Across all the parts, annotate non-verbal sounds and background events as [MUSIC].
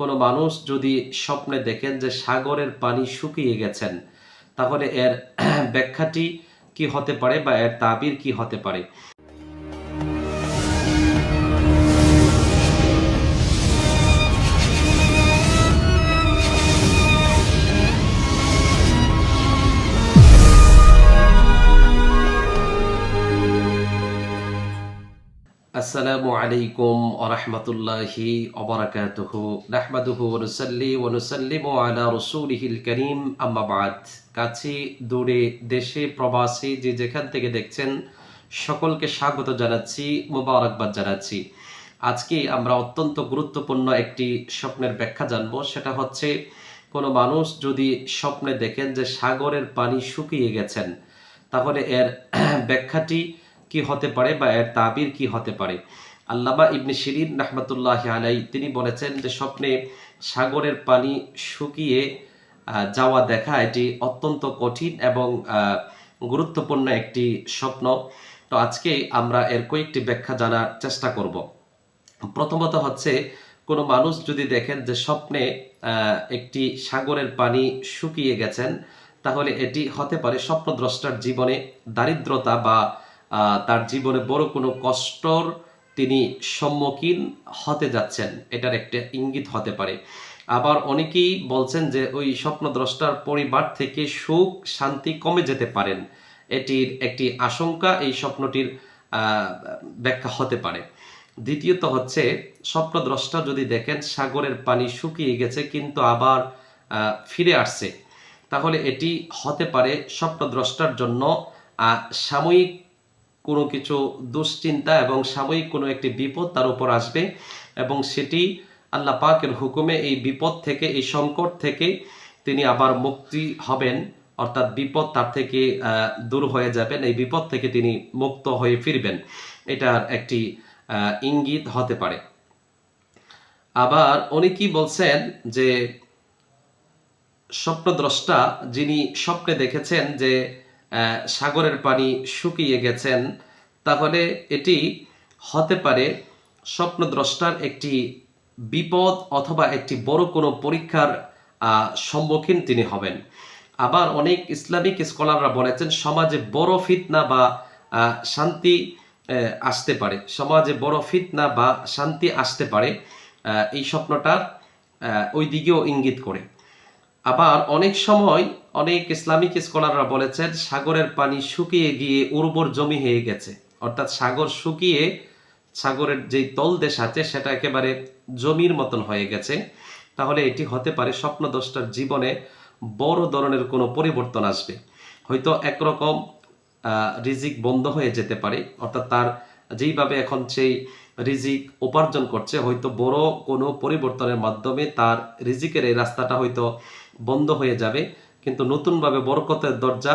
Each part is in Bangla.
কোনো মানুষ যদি স্বপ্নে দেখেন যে সাগরের পানি শুকিয়ে গেছেন, তাহলে এর [CLEARS THROAT] ব্যাখ্যাটি কি হতে পারে বা এর তাবির কি হতে পারে? আসসালামু আলাইকুম নাহমাদুহু আলা কাছে, দূরে, দেশে, প্রবাসী যে যেখান থেকে দেখছেন, সকলকে স্বাগত জানাচ্ছি, মুবারকবাদ জানাচ্ছি। আজকে আমরা অত্যন্ত গুরুত্বপূর্ণ একটি স্বপ্নের ব্যাখ্যা জানব। সেটা হচ্ছে, কোনো মানুষ যদি স্বপ্নে দেখেন যে সাগরের পানি শুকিয়ে গেছেন, তাহলে এর [CLEARS THROAT] ব্যাখ্যাটি কি হতে পারে বা এর তাবির কি হতে পারে। আল্লামা ইবনে শিরিন রহমতুল্লাহ আলাই তিনি বলেছেন যে স্বপ্নে সাগরের পানি শুকিয়ে যাওয়া দেখা এটি অত্যন্ত কঠিন এবং গুরুত্বপূর্ণ একটি স্বপ্ন। তো আজকে আমরা এর কয়েকটি ব্যাখ্যা জানার চেষ্টা করব। প্রথমত হচ্ছে, কোনো মানুষ যদি দেখেন যে স্বপ্নে একটি সাগরের পানি শুকিয়ে গেছেন, তাহলে এটি হতে পারে স্বপ্নদ্রষ্টার জীবনে দারিদ্রতা বা তার জীবনে বড় কোনো কষ্টর তিনি সম্মুখীন হতে যাচ্ছেন। এটার একটা ইঙ্গিত হতে পারে। আবার অনেকেই বলছেন যে ওই স্বপ্নদ্রষ্টার পরিবার থেকে সুখ, শান্তি কমে যেতে পারেন। এটির একটি আশঙ্কা এই স্বপ্নটির ব্যাখ্যা হতে পারে। দ্বিতীয়ত হচ্ছে, স্বপ্নদ্রষ্টা যদি দেখেন, সাগরের পানি শুকিয়ে গেছে, কিন্তু আবার ফিরে আসছে। তাহলে এটি হতে পারে স্বপ্নদ্রষ্টার জন্য সাময়িক কোনো কিছু দুশ্চিন্তা এবং সাময়িক কোনো একটি বিপদ তার উপর আসবে এবং সেটি আল্লাহ পাকের হুকুমে এই বিপদ থেকে, এই সংকট থেকে তিনি আবার মুক্তি হবেন। অর্থাৎ বিপদ তার থেকে দূর হয়ে যাবেন। এই বিপদ থেকে তিনি মুক্ত হয়ে ফিরবেন। এটার একটি ইঙ্গিত হতে পারে। আবার অনেকেই বলছেন যে, স্বপ্নদ্রষ্টা যিনি স্বপ্নে দেখেছেন যে সাগরের পানি শুকিয়ে গেছেন, তাহলে এটি হতে পারে স্বপ্নদ্রষ্টার একটি বিপদ অথবা একটি বড় কোনো পরীক্ষার সম্মুখীন তিনি হবেন। আবার অনেক ইসলামিক স্কলাররা বলেছেন, সমাজে বড় ফিতনা বা শান্তি আসতে পারে। সমাজে বড় ফিতনা বা শান্তি আসতে পারে এই স্বপ্নটার ওই দিকেও ইঙ্গিত করে। আবার অনেক সময় অনেক ইসলামিক স্কলাররা বলেছেন, সাগরের পানি শুকিয়ে গিয়ে উর্বর জমি হয়ে গেছে। অর্থাৎ সাগর শুকিয়ে সাগরের যেই তলদেশ আছে, সেটা একেবারে জমির মতন হয়ে গেছে। তাহলে এটি হতে পারে স্বপ্নদ্রষ্টার জীবনে বড় ধরনের কোনো পরিবর্তন আসবে। হয়তো একরকম রিজিক বন্ধ হয়ে যেতে পারে। অর্থাৎ তার যেইভাবে এখন সেই রিজিক উপার্জন করছে, হয়তো বড় কোনো পরিবর্তনের মাধ্যমে তার রিজিকের এই রাস্তাটা হয়তো বন্ধ হয়ে যাবে, কিন্তু নতুনভাবে বরকতের দরজা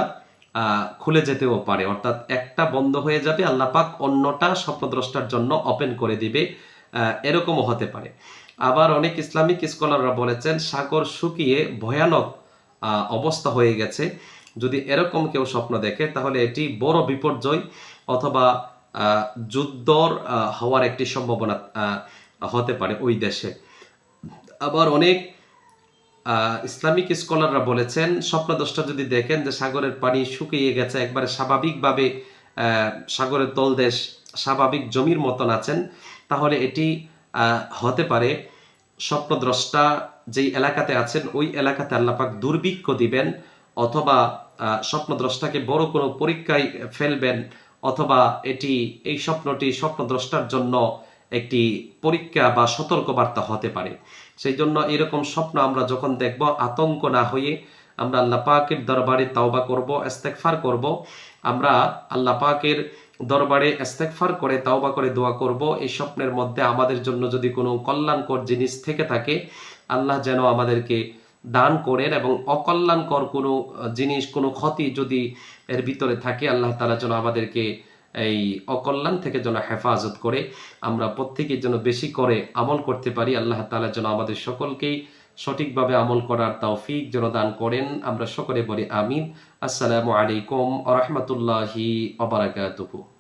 খুলে যেতেও পারে। অর্থাৎ একটা বন্ধ হয়ে যাবে, আল্লাহ পাক অন্যটা স্বপ্নদ্রষ্টার জন্য ওপেন করে দিবে এরকমও হতে পারে। আবার অনেক ইসলামিক স্কলাররা বলেছেন, সাগর শুকিয়ে ভয়ানক অবস্থা হয়ে গেছে। যদি এরকম কেউ স্বপ্ন দেখে, তাহলে এটি বড় বিপর্যয় অথবা যুদ্ধর হওয়ার একটি সম্ভাবনা হতে পারে ওই দেশে। আবার অনেক ইসলামিক স্কলাররা বলেছেন, স্বপ্নদ্রষ্টা যদি দেখেন যে সাগরের পানি শুকিয়ে গেছে, একবারে স্বাভাবিকভাবে সাগরের তলদেশ স্বাভাবিক জমির মতন আছেন, তাহলে এটি হতে পারে। স্বপ্নদ্রষ্টা যেই এলাকাতে আছেন, ওই এলাকাতে আল্লাপাক দুর্ভিক্ষ দিবেন, অথবা স্বপ্নদ্রষ্টাকে বড় কোনো পরীক্ষায় ফেলবেন, অথবা এটি, এই স্বপ্নটি স্বপ্নদ্রষ্টার জন্য একটি পরীক্ষা বা সতর্কবার্তা হতে পারে। সেই জন্য এরকম স্বপ্ন আমরা যখন দেখব, আতঙ্ক না হয়ে আমরা আল্লাহ পাকের দরবারে তাওবা করব, ইস্তেগফার করব, আমরা আল্লাহ পাকের দরবারে ইস্তেগফার করে, তাওবা করে দোয়া করব, এই স্বপ্নের মধ্যে আমাদের জন্য যদি কোনো কল্যাণকর জিনিস থেকে থাকে, আল্লাহ যেন আমাদেরকে দান করেন এবং অকল্যাণকর কোনো জিনিস, কোনো ক্ষতি যদি এর ভিতরে থাকে, আল্লাহ তালা যেন আমাদেরকে এই অকল্যাণ থেকে যেন হেফাজত করে, আমরা প্রত্যেকের জন্য বেশি করে আমল করতে পারি। আল্লাহ তালা যেন আমাদের সকলকেই সঠিকভাবে আমল করার তৌফিক যেন দান করেন। আমরা সকলে বলি আমিন। আসসালামু আলাইকুম আ রহমতুল্লাহি অবরাকাতুহু